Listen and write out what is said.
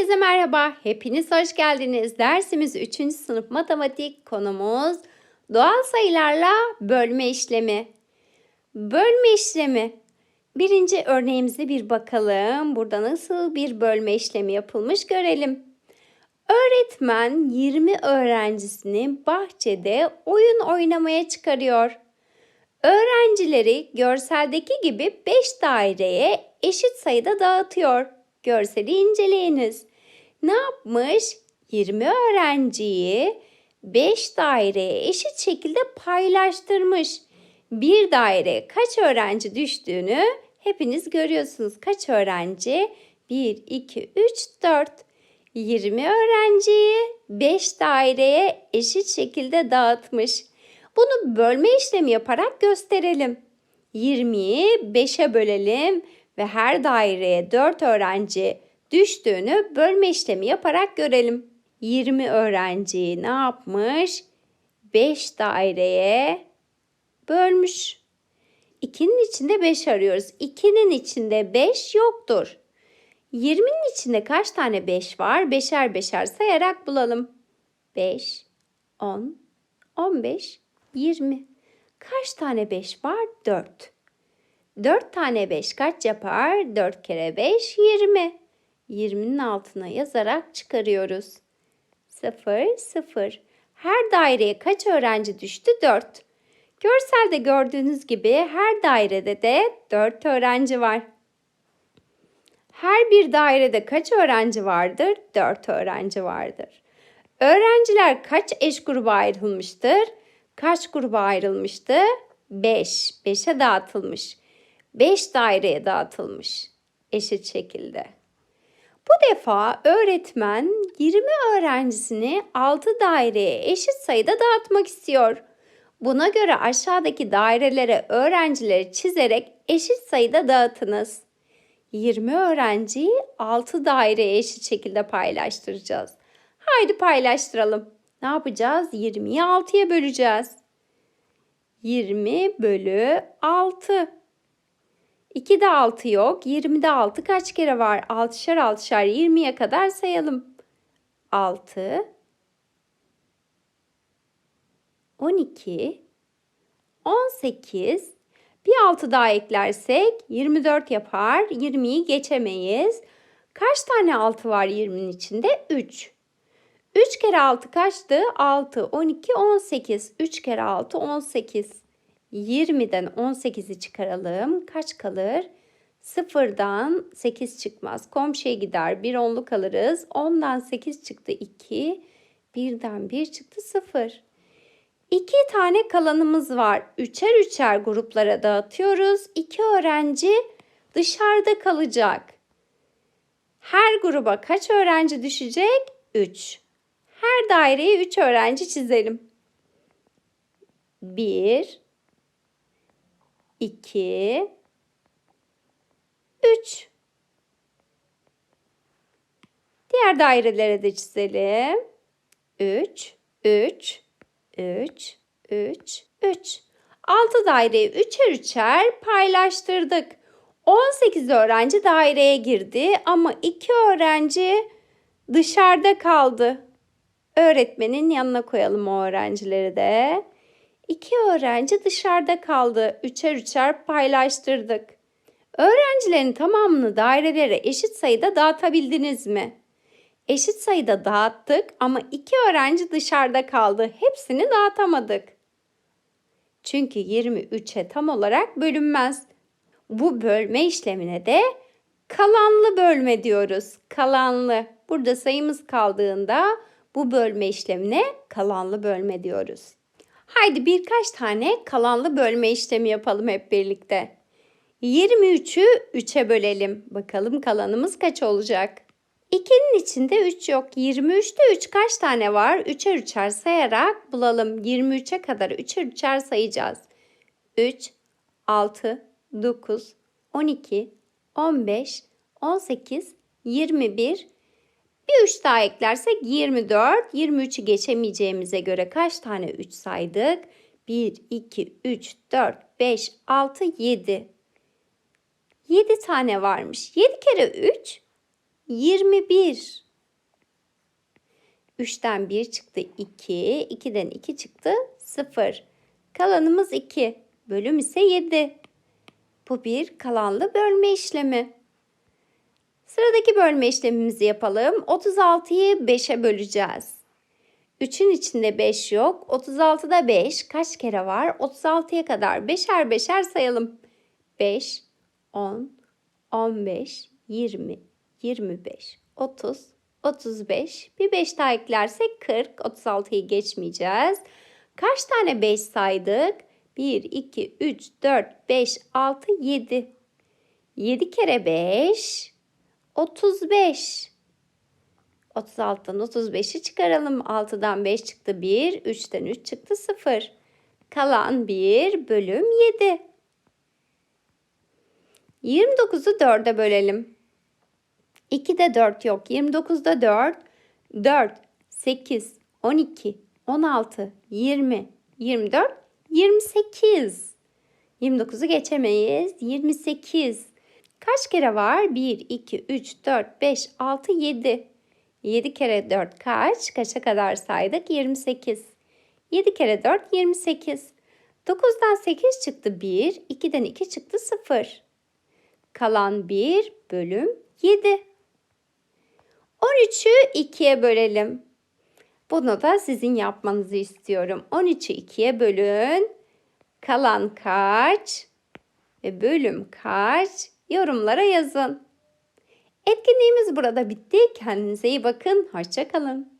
Herkese merhaba. Hepiniz hoş geldiniz. Dersimiz 3. sınıf matematik konumuz doğal sayılarla bölme işlemi. Bölme işlemi. Birinci örneğimize bir bakalım. Burada nasıl bir bölme işlemi yapılmış görelim. Öğretmen 20 öğrencisini bahçede oyun oynamaya çıkarıyor. Öğrencileri görseldeki gibi 5 daireye eşit sayıda dağıtıyor. Görseli inceleyiniz. Ne yapmış? 20 öğrenciyi 5 daireye eşit şekilde paylaştırmış. Bir daireye kaç öğrenci düştüğünü hepiniz görüyorsunuz. Kaç öğrenci? 1, 2, 3, 4. 20 öğrenciyi 5 daireye eşit şekilde dağıtmış. Bunu bölme işlemi yaparak gösterelim. 20'yi 5'e bölelim ve her daireye 4 öğrenci düştüğünü bölme işlemi yaparak görelim. 20 öğrenci ne yapmış? 5 daireye bölmüş. 2'nin içinde 5 arıyoruz. 2'nin içinde 5 yoktur. 20'nin içinde kaç tane 5 var? Beşer beşer sayarak bulalım. 5, 10, 15, 20. Kaç tane 5 var? 4. 4 tane 5 kaç yapar? 4 kere 5 20. 20'nin altına yazarak çıkarıyoruz. 0 0. Her daireye kaç öğrenci düştü? 4. Görselde gördüğünüz gibi her dairede de 4 öğrenci var. Her bir dairede kaç öğrenci vardır? 4 öğrenci vardır. Öğrenciler kaç eş gruba ayrılmıştır? Kaç gruba ayrılmıştı? 5. 5'e dağıtılmış. 5 daireye dağıtılmış eşit şekilde. Bu defa öğretmen 20 öğrencisini 6 daireye eşit sayıda dağıtmak istiyor. Buna göre aşağıdaki dairelere öğrencileri çizerek eşit sayıda dağıtınız. 20 öğrenciyi 6 daireye eşit şekilde paylaştıracağız. Haydi paylaştıralım. Ne yapacağız? 20'yi 6'ya böleceğiz. 20 bölü 6. 2'de 6 yok. 20'de 6 kaç kere var? 6'şar 6'şar 20'ye kadar sayalım. 6 12 18 bir 6 daha eklersek 24 yapar. 20'yi geçemeyiz. Kaç tane 6 var 20'nin içinde? 3. 3 kere 6 kaçtı? 6, 12, 18. 3 kere 6, 18. 20'den 18'i çıkaralım. Kaç kalır? 0'dan 8 çıkmaz. Komşuya gider. 1 onluk alırız. 10'dan 8 çıktı 2. 1'den 1 çıktı 0. 2 tane kalanımız var. Üçer üçer gruplara dağıtıyoruz. 2 öğrenci dışarıda kalacak. Her gruba kaç öğrenci düşecek? 3. Her daireye 3 öğrenci çizelim. 1 2 3 Diğer dairelere de çizelim. 3 3 3 3 3 6 daireyi üçer üçer paylaştırdık. 18 öğrenci daireye girdi ama 2 öğrenci dışarıda kaldı. Öğretmenin yanına koyalım o öğrencileri de. İki öğrenci dışarıda kaldı. Üçer üçer paylaştırdık. Öğrencilerin tamamını dairelere eşit sayıda dağıtabildiniz mi? Eşit sayıda dağıttık ama iki öğrenci dışarıda kaldı. Hepsini dağıtamadık. Çünkü 23'e tam olarak bölünmez. Bu bölme işlemine de kalanlı bölme diyoruz. Kalanlı. Burada sayımız kaldığında bu bölme işlemine kalanlı bölme diyoruz. Haydi birkaç tane kalanlı bölme işlemi yapalım hep birlikte. 23'ü 3'e bölelim. Bakalım kalanımız kaç olacak? 2'nin içinde 3 yok. 23'te 3 kaç tane var? 3'er 3'er sayarak bulalım. 23'e kadar 3'er 3'er sayacağız. 3, 6, 9, 12, 15, 18, 21, bir 3 daha eklersek 24. 23'ü geçemeyeceğimize göre kaç tane 3 saydık? 1, 2, 3, 4, 5, 6, 7. 7 tane varmış. 7 kere 3 21. 3'ten 1 çıktı 2. 2'den 2 çıktı 0. Kalanımız 2. Bölüm ise 7. Bu bir kalanlı bölme işlemi. Sıradaki bölme işlemimizi yapalım. 36'yı 5'e böleceğiz. 3'ün içinde 5 yok. 36'da 5 kaç kere var? 36'ya kadar beşer beşer sayalım. 5, 10, 15, 20, 25, 30, 35. Bir 5 daha eklersek 40. 36'yı geçmeyeceğiz. Kaç tane 5 saydık? 1, 2, 3, 4, 5, 6, 7. 7 kere 5, 35. 36'dan 35'i çıkaralım. 6'dan 5 çıktı 1, 3'ten 3 çıktı 0. Kalan 1 bölüm 7. 29'u 4'e bölelim. 2'de 4 yok. 29'da 4. 4, 8, 12, 16, 20, 24, 28. 29'u geçemeyiz. 28. Kaç kere var? 1, 2, 3, 4, 5, 6, 7. 7 kere 4 kaç? Kaça kadar saydık? 28. 7 kere 4 28. 9'dan 8 çıktı 1. 2'den 2 çıktı 0. Kalan 1 bölüm 7. 13'ü 2'ye bölelim. Bunu da sizin yapmanızı istiyorum. 13'ü 2'ye bölün. Kalan kaç? Ve bölüm kaç? Yorumlara yazın. Etkinliğimiz burada bitti. Kendinize iyi bakın. Hoşçakalın.